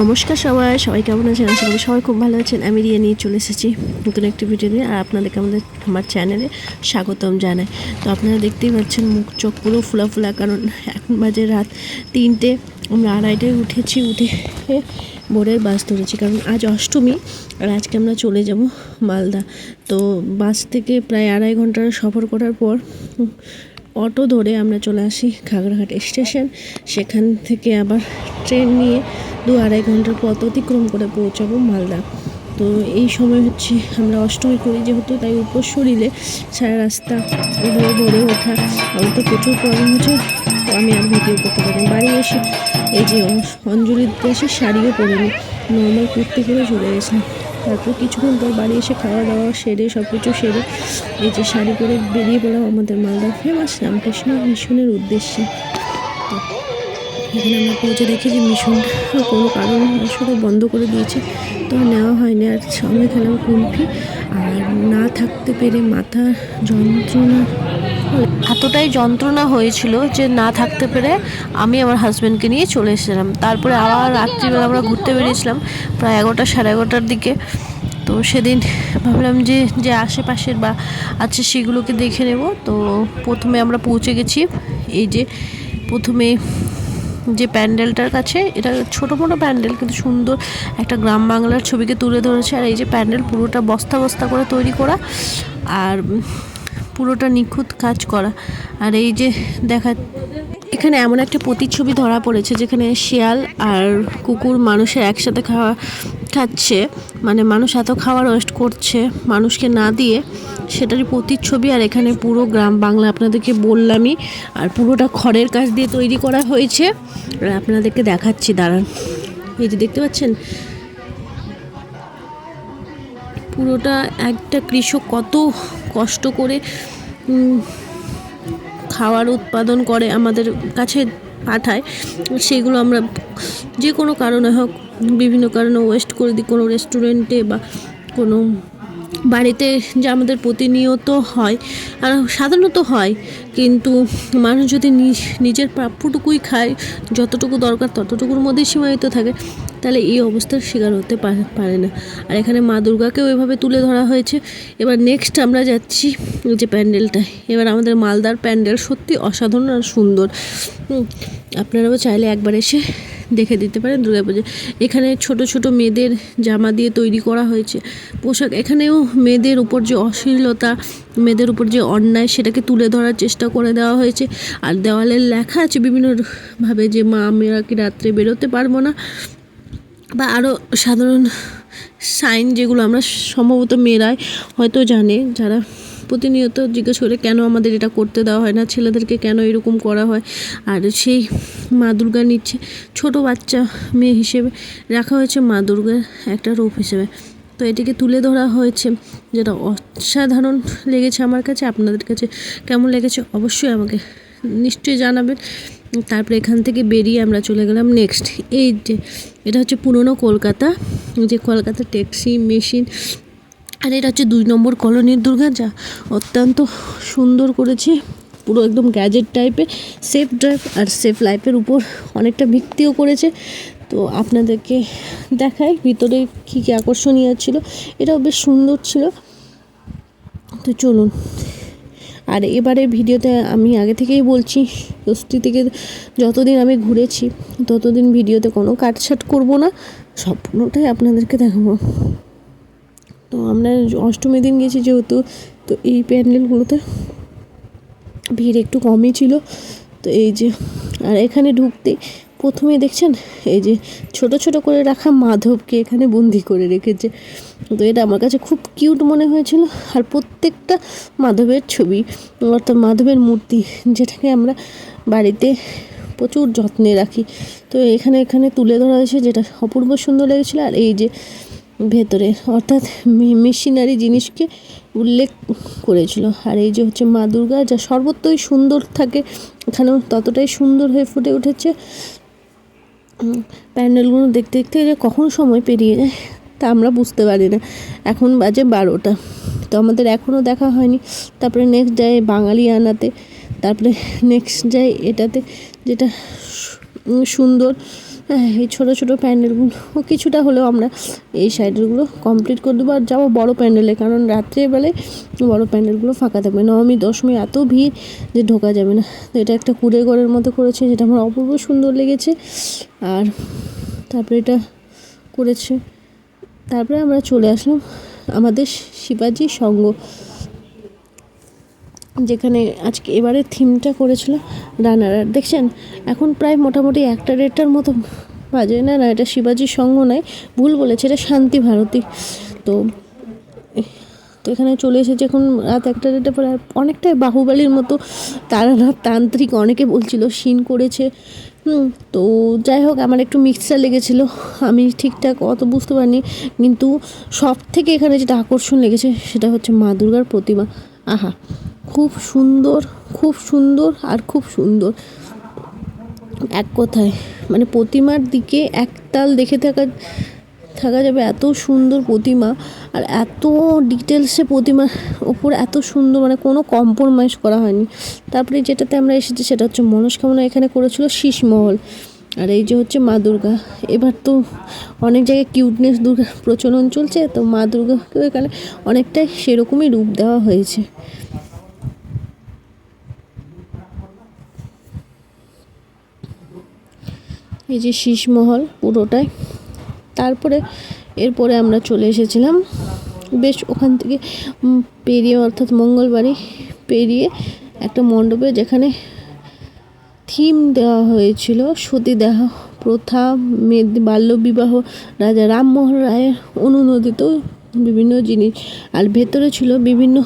নমস্কার সবাই সবাই কেমন আছেন? আশা করি সবাই খুব ভালো আছেন। আমি রিয়া নিয়ে চলে এসেছি নতুন একটি ভিডিও নিয়ে, আর আপনাদেরকে আমাদের, আমার চ্যানেলে স্বাগতম জানাই। তো আপনারা দেখতেই পাচ্ছেন মুখ, চোখ পুরো ফুলা ফুলা কারণ এখন বাজে রাত তিনটে। আমরা আড়াইটায় উঠেছি, উঠে ভোরের বাস ধরেছি, কারণ আজ অষ্টমী, আর আজকে আমরা চলে যাব মালদা। তো বাস থেকে প্রায় আড়াই ঘণ্টার সফর করার পর অটো ধরে আমরা চলে আসি খাগড়াঘাট স্টেশন। সেখান থেকে আবার ট্রেন নিয়ে দু আড়াই ঘণ্টার পথ অতিক্রম করে পৌঁছাবো মালদা। তো এই সময় হচ্ছে আমরা অষ্টমী করি যেহেতু, তাই উপর শরীরে সারা রাস্তা ধরে ভরে ওঠা। আমার তো প্রচুর প্রবলেম হচ্ছে আমি আর ভিডিও করতে পারি বাড়ি এসে এই যে অঞ্জলি দিতে এসে শাড়িও পরিনি নর্মাল কুর্তি করে চলে গেছিলাম। তারপর কিছুক্ষণ পর বাড়ি এসে খাওয়া দাওয়া সেরে সব কিছু সেরে এই যে শাড়ি পরে বেরিয়ে পড়লাম আমাদের মালদার ফেমাস রামকৃষ্ণ মিশনের উদ্দেশ্যে। এখানে আমরা পৌঁছে দেখি যে মিশনটা কোনো কারণ শুধু বন্ধ করে দিয়েছে। তো নেওয়া হয়নি। আর সঙ্গে খেলাম কুলফি। আর না থাকতে পেরে মাথা যন্ত্রণা এতটাই যন্ত্রণা হয়েছিল যে না থাকতে পেরে আমি আমার হাজব্যান্ডকে নিয়ে চলে এসেছিলাম। তারপরে আবার রাত্রিবেলা আমরা ঘুরতে বেরিয়েছিলাম প্রায় এগারোটা, সাড়ে এগারোটার দিকে। তো সেদিন ভাবলাম যে যে আশেপাশের বা আছে সেগুলোকে দেখে নেব। তো প্রথমে আমরা পৌঁছে গেছি এই যে প্রথমে যে প্যান্ডেলটার কাছে, এটা ছোটো মোটো প্যান্ডেল কিন্তু সুন্দর একটা গ্রাম বাংলার ছবিকে তুলে ধরেছে। আর এই যে প্যান্ডেল পুরোটা বস্তা বস্তা করে তৈরি করা। আর পুরোটা নিখুঁত কাজ করা। আর এই যে দেখা, এখানে এমন একটা প্রতিচ্ছবি ধরা পড়েছে যেখানে শিয়াল আর কুকুর মানুষের একসাথে খাওয়া, খাচ্ছে। মানে মানুষ এত খাবার ওয়েস্ট করছে, মানুষকে না দিয়ে সেটারই প্রতিচ্ছবি। আর এখানে পুরো গ্রাম বাংলা আপনাদেরকে বললামই, আর পুরোটা খড়ের কাজ দিয়ে তৈরি করা হয়েছে। আর আপনাদেরকে দেখাচ্ছি, দাঁড়ান। এই যে দেখতে পাচ্ছেন? পুরোটা একটা কৃষক কত কষ্ট করে খাওয়ার উৎপাদন করে আমাদের কাছে পাঠায়, সেগুলো আমরা যে কোনো কারণে হোক, বিভিন্ন কারণে ওয়েস্ট করে দিই, কোনো রেস্টুরেন্টে বা কোনো বাড়িতে যা আমাদের প্রতিনিয়ত হয়, আর সাধারণত হয়, কিন্তু মানুষ যদি নিজ- নিজের প্রাপ্যটুকুই খায়, যতটুকু দরকার ততটুকুর মধ্যেই সীমায়িত থাকে, তাহলে এই অবস্থার শিকার হতে পারে- না। আর এখানে মা দুর্গাকেও এভাবে তুলে ধরা হয়েছে। এবার নেক্সট আমরা যাচ্ছি যে প্যান্ডেলটায় এবার আমাদের মালদার প্যান্ডেল সত্যি অসাধারণ আর সুন্দর। আপনারাও চাইলে একবার এসে দেখে দিতে পারেন দুর্গাপুজো। এখানে ছোট ছোট মেয়েদের জামা দিয়ে তৈরি করা হয়েছে। পোশাক, এখানেও মেয়েদের উপর যে অশ্লীলতা, মেয়েদের উপর যে অন্যায়, সেটাকে তুলে ধরার চেষ্টা করে দেওয়া হয়েছে। আর দেওয়ালে লেখা আছে বিভিন্নভাবে যে মা, মেয়েরা কি রাত্রে বেরোতে পারব না। বা আরও সাধারণ সাইন যেগুলো আমরা সম্ভবত মেয়েরাই হয়তো জানে, যারা প্রতিনিয়ত জিজ্ঞেস করে কেন আমাদের এটা করতে দেওয়া হয় না, ছেলেদেরকে কেন এরকম করা হয়? আর সেই মা দুর্গা নিচ্ছে, ছোট বাচ্চা মেয়ে হিসেবে রাখা হয়েছে মা দুর্গার একটা রূপ হিসেবে। তো এটিকে তুলে ধরা হয়েছে, যেটা অসাধারণ লেগেছে আমার কাছে, আপনাদের কাছে কেমন লেগেছে অবশ্যই আমাকে নিশ্চয়ই জানাবেন। তারপরে এখান থেকে বেরিয়ে আমরা চলে গেলাম নেক্সট এই যে, এটা হচ্ছে পুরনো কলকাতা, যে কলকাতা ট্যাক্সি মেশিন আর এটা হচ্ছে দুই নম্বর কলোনির দুর্গা যা অত্যন্ত সুন্দর করেছে। পুরো একদম গ্যাজেট টাইপের সেফ ড্রাইভ আর সেফ লাইফের উপর অনেকটা ভিত্তিও করেছে। তো আপনাদেরকে দেখাই ভিতরে কী কী আকর্ষণীয় ছিল। এটাও বেশ সুন্দর ছিল। তো চলুন। আর এবারে ভিডিওতে আমি আগে থেকেই বলছি, ষষ্ঠী থেকে যতদিন আমি ঘুরেছি, ততদিন ভিডিওতে কোনো কাটছাট করব না। সম্পূর্ণটাই আপনাদেরকে দেখাবো। তো আমরা অষ্টমী দিন গেছি যেহেতু, তো এই প্যান্ডেলগুলোতে ভিড় একটু কমই ছিল। তো এই যে, আর এখানে ঢুকতে প্রথমে দেখছেন, এই যে ছোট ছোট করে রাখা মাধবকে এখানে বন্দি করে রেখেছে। তো এটা আমার কাছে খুব কিউট মনে হয়েছিল। আর প্রত্যেকটা মাধবের ছবি, অর্থাৎ মাধবের মূর্তি, যেটাকে আমরা বাড়িতে প্রচুর যত্নে রাখি। তো এখানে এখানে তুলে ধরা হয়েছে, যেটা অপূর্ব সুন্দর লেগেছিলো। আর এই যে ভেতরে। অর্থাৎ মেশিনারি জিনিসকে উল্লেখ করেছিল। আর এই যে হচ্ছে মা দুর্গা, যা সর্বত্রই সুন্দর থাকে, এখানেও ততটাই সুন্দর হয়ে ফুটে উঠেছে। প্যান্ডেলগুলো দেখতে দেখতে কখন সময় পেরিয়ে যায়, তা আমরা বুঝতে পারি না। এখন বাজে বারোটা। তো আমাদের এখনও দেখা হয়নি। তারপরে নেক্সট যায় বাঙালি আনাতে। তারপরে নেক্সট যায় এটাতে, যেটা সুন্দর। এই ছোটো ছোটো প্যান্ডেলগুলো কিছুটা হলেও আমরা এই সাইডেরগুলো কমপ্লিট করে দেবো আর যাব বড়ো প্যান্ডেলে, কারণ রাত্রেবেলায় বড়ো প্যান্ডেলগুলো ফাঁকা থাকবে। নবমী, দশমী এত ভিড় যে ঢোকা যাবে না। তো এটা একটা কুড়ে ঘরের মতো করেছে, যেটা আমার অপূর্ব সুন্দর লেগেছে। আর তারপরে এটা করেছে। তারপরে আমরা চলে আসলাম আমাদের শিবাজি সঙ্গ। যেখানে আজকে এবারে থিমটা করেছিল রানার। আর দেখছেন, এখন প্রায় মোটামুটি একটা দেড়টার মতো বাজে না? না, এটা শিবাজি সঙ্গ নয়, ভুল বলেছে, এটা শান্তি ভারতী। তো তো এখানে চলে এসেছে এখন রাত একটা দেড়টা পরে। অনেকটাই বাহুবালির মতো তারানাথ তান্ত্রিক অনেকে বলছিল সিন করেছে। তো যাই হোক, আমার একটু মিক্সচার লেগেছিলো। আমি ঠিকঠাক অত বুঝতে পারিনি, কিন্তু সব থেকে এখানে যেটা আকর্ষণ লেগেছে, সেটা হচ্ছে মা দুর্গার প্রতিমা। আহা! খুব সুন্দর খুব সুন্দর আর খুব সুন্দর। এক কথায় মানে প্রতিমার দিকে একতাল দেখে থাকা থাকা যাবে এত সুন্দর প্রতিমা আর এত ডিটেলসে প্রতিমার ওপর এত সুন্দর মানে কোনো কম্প্রোমাইজ করা হয়নি। তারপরে যেটাতে আমরা এসেছি সেটা হচ্ছে মনস্কামনা এখানে করেছিল শীষমহল। আর এই যে হচ্ছে মা দুর্গা। এবার তো অনেক জায়গায় কিউটনেস দুর্গা প্রচলন চলছে, তো মা দুর্গাকেও এখানে অনেকটাই সেরকমই রূপ দেওয়া হয়েছে। এই যে শীষমহল পুরোটাই। তারপরে, এরপরে আমরা চলে এসেছিলাম। বেশ ওখান থেকে পেরিয়ে অর্থাৎ মঙ্গলবাড়ি পেরিয়ে একটা মণ্ডপে যেখানে থিম দেওয়া হয়েছিল, সতীদাহ প্রথা, মেদ, বাল্যবিবাহ, রাজা রামমোহন রায়ের অনুমোদিত বিভিন্ন জিনিস। আর ভেতরে ছিল বিভিন্ন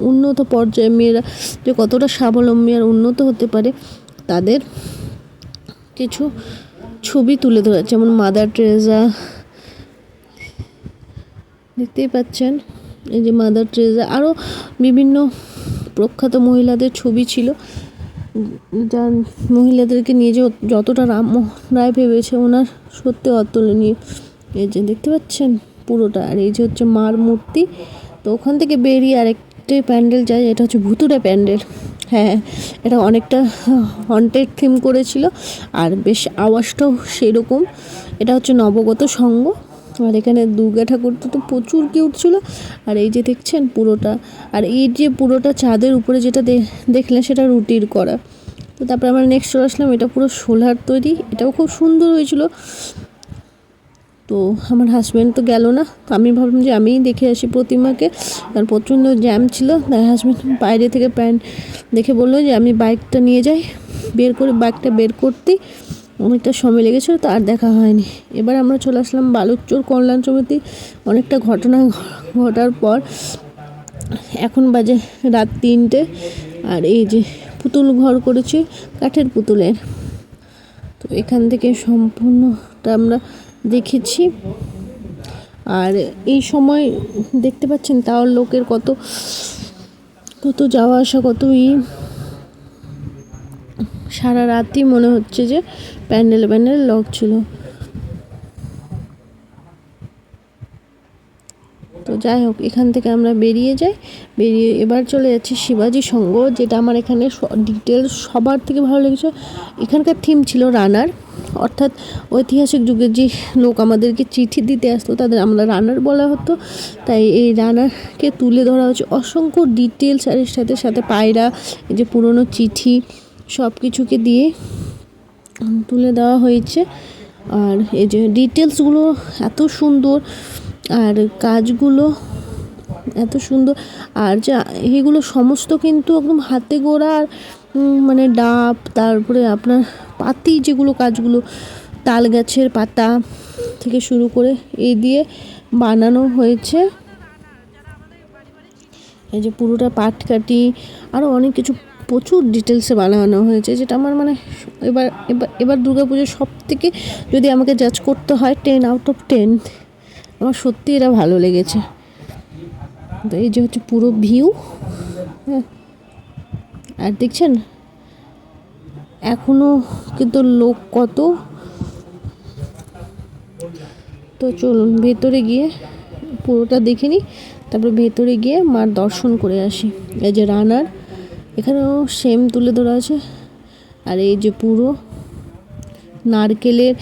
উন্নত পর্যায়ে মেয়েরা, যে কতটা স্বাবলম্বী আর উন্নত হতে পারে, তাদের কিছু ছবি তুলে ধরা, যেমন মাদার টেরেজা দেখতেই পাচ্ছেন, এই যে মাদার টেরেজা আরও বিভিন্ন প্রখ্যাত মহিলাদের ছবি ছিল। যার মহিলাদেরকে নিয়ে যে যতটা রামমোহন রায় ভেবেছে, ওনার সত্যি অতুলনীয়। এই যে দেখতে পাচ্ছেন পুরোটা, আর এই যে হচ্ছে মার মূর্তি। তো ওখান থেকে বেরিয়ে আরেকটি প্যান্ডেল যায়, এটা হচ্ছে ভুতুরে প্যান্ডেল। হ্যাঁ এটা অনেকটা হন্টেড থিম করেছিল। আর বেশ আওয়াজটাও সেরকম। এটা হচ্ছে নবগত সঙ্গ। আর এখানে দুর্গা ঠাকুরটা তো প্রচুর কিউট ছিল। আর এই যে দেখছেন পুরোটা। আর এই যে পুরোটা চাঁদের উপরে যেটা দেখলেন সেটা রুটির করা। তো তারপরে আমরা নেক্সট চলে আসলাম। এটা পুরো সোলার তৈরি। এটাও খুব সুন্দর হয়েছিল। তো আমার হাজব্যান্ড তো গেল না, তো আমি ভাবলাম যে আমিই দেখে আসি প্রতিমাকে। কারণ প্রচণ্ড জ্যাম ছিল তাই হাজব্যান্ড বাইরে থেকে প্যান্ট দেখে বলল যে আমি বাইকটা নিয়ে যাই, বের করে বাইকটা বের করতেই অনেকটা সময় লেগেছিলো, তো আর দেখা হয়নি। এবার আমরা চলে আসলাম বালুচোর কল্যাণ সমিতি। অনেকটা ঘটনা ঘটার পর এখন বাজে রাত তিনটে, আর এই যে পুতুল ঘর করেছি, কাঠের পুতুলের। তো এখান থেকে সম্পূর্ণটা আমরা দেখেছি। আর এই সময় দেখতে পাচ্ছেন তাও লোকের কত কত যাওয়া আসা, কত ই। সারা রাতই মনে হচ্ছে যে প্যান্ডেল প্যান্ডেল লক ছিল। তো যাই হোক, এখান থেকে আমরা বেরিয়ে যাই। বেরিয়ে এবার চলে যাচ্ছি শিবাজি সংঘ, যেটা আমার এখানে ডিটেলস সবার থেকে ভালো লেগেছে। এখানকার থিম ছিল রানার অর্থাৎ ঐতিহাসিক যুগে যে লোক আমাদেরকে চিঠি দিতে আসতো তাদের আমরা রানার বলা হতো। তাই এই রানারকে তুলে ধরা হচ্ছে। অসংখ্য ডিটেলস আর এর সাথে সাথে পায়রা, এই যে পুরনো চিঠি সব কিছুকে দিয়ে তুলে দেওয়া হয়েছে। আর এই যে ডিটেলসগুলো এত সুন্দর, আর কাজগুলো এত সুন্দর। আর যা, এগুলো সমস্ত কিন্তু একদম হাতে গোড়া আর মানে ডাব, তারপরে আপনার পাতি, যেগুলো কাজগুলো তাল গাছের পাতা থেকে শুরু করে এই দিয়ে বানানো হয়েছে। এই যে পুরোটা পাটকাঠি আরও অনেক কিছু প্রচুর ডিটেলসে বানানো হয়েছে, যেটা আমার মানে এবার এবার এবার দুর্গাপুজো সব থেকে যদি আমাকে জাজ করতে হয় টেন আউট অফ টেন আমার সত্যি এটা ভালো লেগেছে। তো এই যে হচ্ছে পুরো ভিউ হ্যাঁ। আর দেখছেন? এখনও কিন্তু লোক কত? তো চলুন, ভেতরে গিয়ে পুরোটা দেখে নিই। তারপর ভেতরে গিয়ে মার দর্শন করে আসি। এই যে রানার, এখানেও সেম তুলে ধরা আছে। আর এই যে পুরো নারকেলের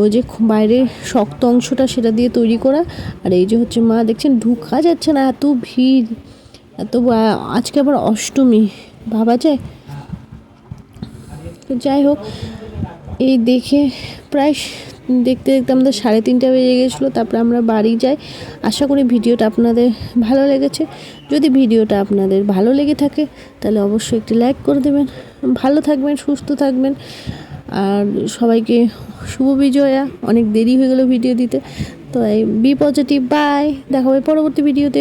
ওই যে বাইরের শক্ত অংশটা সেটা দিয়ে তৈরি করা। আর এই যে হচ্ছে মা, দেখছেন ঢুকা যাচ্ছে না, এত ভিড়, এত আজকে আবার অষ্টমী, ভাবা যায়? তো যাই হোক, এই দেখে প্রায় দেখতে দেখতে আমাদের সাড়ে তিনটা বেজে গেছিল, তারপরে আমরা বাড়ি যাই। আশা করি ভিডিওটা আপনাদের ভালো লেগেছে। যদি ভিডিওটা আপনাদের ভালো লেগে থাকে, তাহলে অবশ্যই একটি লাইক করে দেবেন। ভালো থাকবেন, সুস্থ থাকবেন। আর সবাইকে শুভ বিজয়া। অনেক দেরি হয়ে গেলো ভিডিও দিতে। তো এই বি পজিটিভ বাই দেখা হবে পরবর্তী ভিডিওতে।